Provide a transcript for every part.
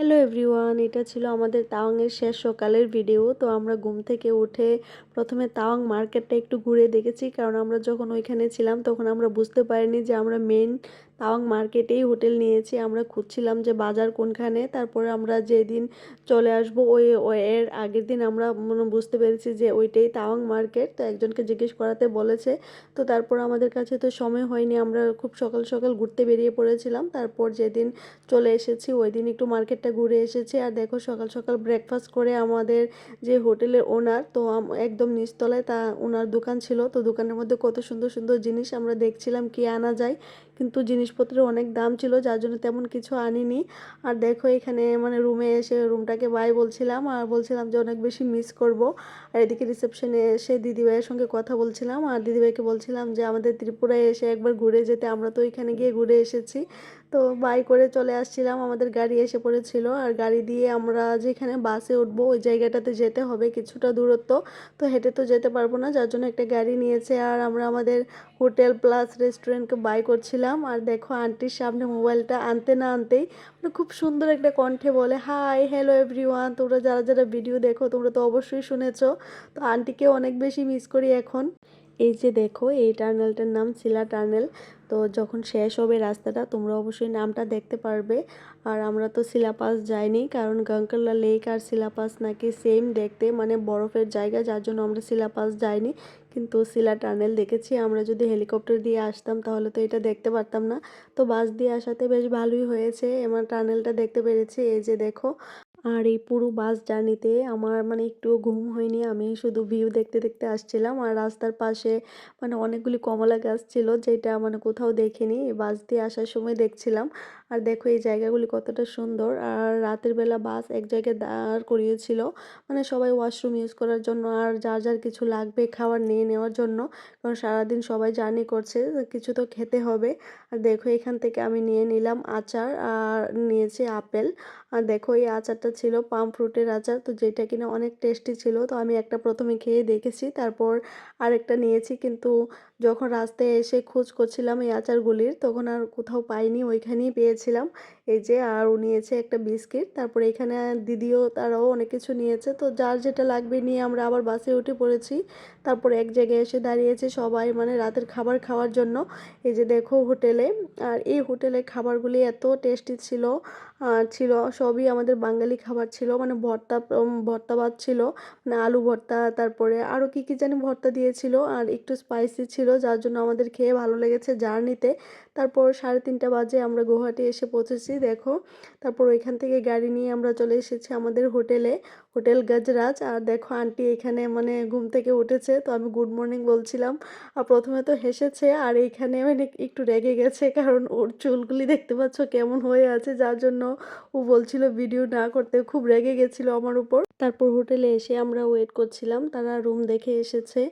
Hello everyone এটা ছিল আমাদের তাওয়াংয়ের শেষ সকালের ভিডিও তো আমরা ঘুম থেকে উঠে প্রথমে তাওয়াং মার্কেটটা একটু ঘুরে দেখেছি, কারণ আমরা যখন ওইখানে ছিলাম তখন আমরা বুঝতে পারিনি যে আমরা মেন তাওয়াং মার্কেটেই হোটেল নিয়েছি। আমরা খুঁজছিলাম যে বাজার কোনখানে। তারপরে আমরা যেদিন চলে আসব, ওই এর আগের দিন আমরা বুঝতে পেরেছি যে ওইটাই তাওয়াং মার্কেট। তো একজনকে জিজ্ঞেস করাতে বলেছে। তো তারপর আমাদের কাছে তো সময় হয়নি। আমরা খুব সকাল সকাল ঘুরতে বেরিয়ে পড়েছিলাম। তারপর যেদিন চলে এসেছি, ওই দিন একটু মার্কেটটা ঘুরে এসেছি। আর দেখো সকাল সকাল ব্রেকফাস্ট করে আমাদের যে হোটেলের ওনার তো একদম নিচতলায় তা, ওনার দোকান ছিল। তো দোকানের মধ্যে কত সুন্দর সুন্দর জিনিস আমরা দেখছিলাম, কি আনা যায় কিন্তু জিনিসপত্রের অনেক দাম ছিল, যার জন্য তেমন কিছু আনিনি। আর দেখো এখানে মানে রুমে এসে রুমটাকে বাই বলছিলাম, আর বলছিলাম যে অনেক বেশি মিস করব। আর এদিকে রিসেপশনে এসে দিদিভাইয়ের সঙ্গে কথা বলছিলাম, আর দিদিভাইকে বলছিলাম যে আমাদের ত্রিপুরায় এসে একবার ঘুরে যেতে, আমরা তো এখানে গিয়ে ঘুরে এসেছি। তো বাই করে চলে আসছিলাম, আমাদের গাড়ি এসে পড়েছিল। আর গাড়ি দিয়ে আমরা যেখানে বাসে উঠবো, ওই জায়গাটাতে যেতে হবে, কিছুটা দূরত্ব। তো হেঁটে তো যেতে পারব না, যার জন্য একটা গাড়ি নিয়েছে। আর আমরা আমাদের হোটেল প্লাস রেস্টুরেন্টকে বাই করছিলাম। আর দেখো, আন্টির সামনে মোবাইলটা আনতে না আনতেই মানে খুব সুন্দর একটা কণ্ঠে বলে, হাই, হ্যালো এভরিওয়ান, তোমরা যারা যারা ভিডিও দেখো, তোমরা তো অবশ্যই শুনেছো। তো আন্টিকে অনেক বেশি মিস করি এখন। এই যে দেখো, এই টার্নেলটার নাম শিলা টার্নেল। তো যখন শেষ হবে রাস্তাটা, তোমরা অবশ্যই নামটা দেখতে পারবে। আর আমরা তো শিলাপাস যাইনি, কারণ গঙ্কাল্লা লেক আর শিলাপাস নাকি সেম দেখতে মানে বরফের জায়গা, যার জন্য আমরা শিলাপাস যাইনি। কিন্তু শিলা টানেল দেখেছি, আমরা যদি হেলিকপ্টার দিয়ে আসতাম তাহলে তো এটা দেখতে পারতাম না। তো বাস দিয়ে আসাতে বেশ ভালোই হয়েছে, এবার টানেলটা দেখতে পেরেছি, এই যে দেখো। আর এই পুরো বাস জার্নিতে আমার মানে একটুও ঘুম হয়নি। আমি শুধু ভিউ দেখতে দেখতে আসছিলাম আর রাস্তার পাশে মানে অনেকগুলি কমলা গাছ ছিল যেটা মানে কোথাও দেখিনি। বাস দিয়ে আসার সময় দেখছিলাম। আর দেখো এই জায়গাগুলি কতটা সুন্দর। আর রাতের বেলা বাস এক জায়গায় দাঁড় করিয়েছিল। মানে সবাই ওয়াশরুম ইউজ করার জন্য আর যার যার কিছু লাগবে খাবার নিয়ে নেওয়ার জন্য। কারণ সারাদিন সবাই জার্নি করছে, কিছু তো খেতে হবে। আর দেখো এখান থেকে আমি নিয়ে নিলাম আচার আর নিয়েছি আপেল। আর দেখো এই আচারটা ছিল পাম ফ্রুটের আচার, তো যেটা কিনা অনেক টেস্টি ছিল। তো আমি একটা প্রথমে খেয়ে দেখেছি, তারপর আরেকটা নিয়েছি। কিন্তু যখন রাস্তায় এসে খোঁজ করছিলাম এই আচারগুলির, তখন আর কোথাও পাইনি, ওইখানেই পেয়েছিলাম। এই যে, আর ও নিয়েছে একটা বিস্কিট। তারপরে এখানে দিদিও, তারাও অনেক কিছু নিয়েছে। তো যার যেটা লাগবে নিয়ে আমরা আবার বাসে উঠে পড়েছি। তারপর এক জায়গায় এসে দাঁড়িয়েছে সবাই মানে রাতের খাবার খাওয়ার জন্য। এই যে দেখো হোটেলে। আর এই হোটেলের খাবারগুলি এত টেস্টি ছিল, আর ছিল, সবই আমাদের বাঙালি খাবার ছিল। মানে ভর্তা ভর্তা ভাত ছিল মানে আলু ভর্তা, তারপরে আরও কী কী জানি ভর্তা দিয়েছিল, আর একটু স্পাইসি ছিল, যার জন্য আমাদের খেয়ে ভালো লেগেছে জার্নিতে। তারপর সাড়ে তিনটা বাজে আমরা গুয়াহাটি এসে পৌঁছেছি। দেখো। তারপর ওইখান থেকে গাড়ি নিয়ে আমরা চলে এসেছি আমাদের হোটেলে। হোটেল গজরাজ। আর দেখো আন্টি এখানে মানে ঘুম থেকে উঠেছে, তো আমি গুড মর্নিং বলছিলাম। আর প্রথমে তো হেসেছে, আর এইখানে মানে একটু রেগে গেছে, কারণ ওর চুলগুলি দেখতে পাচ্ছ কেমন হয়ে আছে, যার জন্য ও বলছিল ভিডিও না করতে খুব রেগে গেছিল আমার উপর। তারপর হোটেলে এসে আমরা ওয়েট করছিলাম, তারা রুম দেখে এসেছে।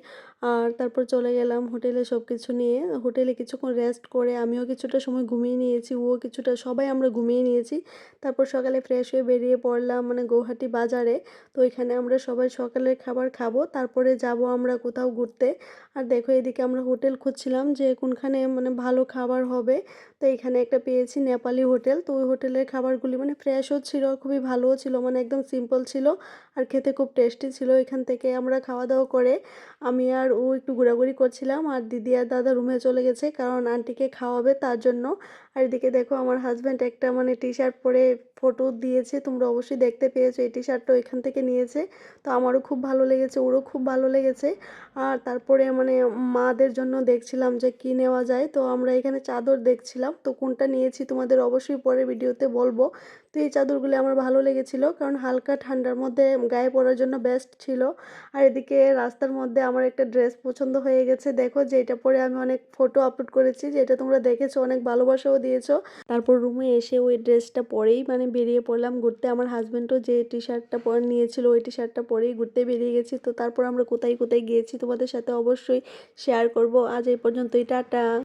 আর তারপর চলে গেলাম হোটেলে সব কিছু নিয়ে। হোটেলে কিছুক্ষণ রেস্ট করে আমিও কিছুটা সময় ঘুমিয়ে নিয়েছি, ও কিছুটা, সবাই আমরা ঘুমিয়ে নিয়েছি। তারপর সকালে ফ্রেশ হয়ে বেরিয়ে পড়লাম মানে গৌহাটি বাজারে। তো এখানে আমরা সবাই সকালের খাবার খাব, তারপরে যাব আমরা কোথাও ঘুরতে। আর দেখো এদিকে আমরা হোটেল খুঁজছিলাম যে কোনখানে মানে ভালো খাবার হবে। তো এখানে একটা পেয়েছি নেপালি হোটেল। তো ওই হোটেলের খাবারগুলি মানে ফ্রেশও ছিল, খুবই ভালোও ছিল মানে একদম সিম্পল ছিল আর খেতে খুব টেস্টি ছিল এখান থেকে আমরা খাওয়া দাওয়া করে। আমি আর ও একটু ঘোরাঘুরি করছিলাম আর দিদি আর দাদা রুমে চলে গেছে কারণ আন্টিকে খাওয়াবে তার জন্য। আর এদিকে দেখো আমার হাজব্যান্ড একটা মানে টি শার্ট পরে ফটো দিয়েছে, তোমরা অবশ্যই দেখতে পেয়েছ এই টি শার্টটা ওইখান থেকে নিয়েছে। তো আমারও খুব ভালো লেগেছে, ওরও খুব ভালো লেগেছে। আর তারপরে মানে মাদের জন্য দেখছিলাম যে কী নেওয়া যায়। তো আমরা এখানে চাদর দেখছিলাম। তো কোনটা নিয়েছি তোমাদের অবশ্যই পরে ভিডিওতে বলব। তো এই চাদরগুলি আমার ভালো লেগেছিল, কারণ হালকা ঠান্ডার মধ্যে গায়ে পরার জন্য বেস্ট ছিল। আর এদিকে রাস্তার মধ্যে আমার একটা ড্রেস পছন্দ হয়ে গেছে। দেখো যে এটা পরে আমি অনেক ফটো আপলোড করেছি যেটা তোমরা দেখেছ, অনেক ভালোবাসাও দিয়েছ। তারপর রুমে এসে ওই ড্রেসটা পরেই মানে বেরিয়ে পড়লাম ঘুরতে। আমার হাজব্যান্ডও যে টি শার্টটা পরে নিয়েছিল, ওই টি শার্টটা পরেই ঘুরতে বেরিয়ে গেছি। তো তারপর আমরা কোথায় কোথায় গিয়েছি তোমাদের সাথে অবশ্যই শেয়ার করব। আজ এই পর্যন্তই, টাটা!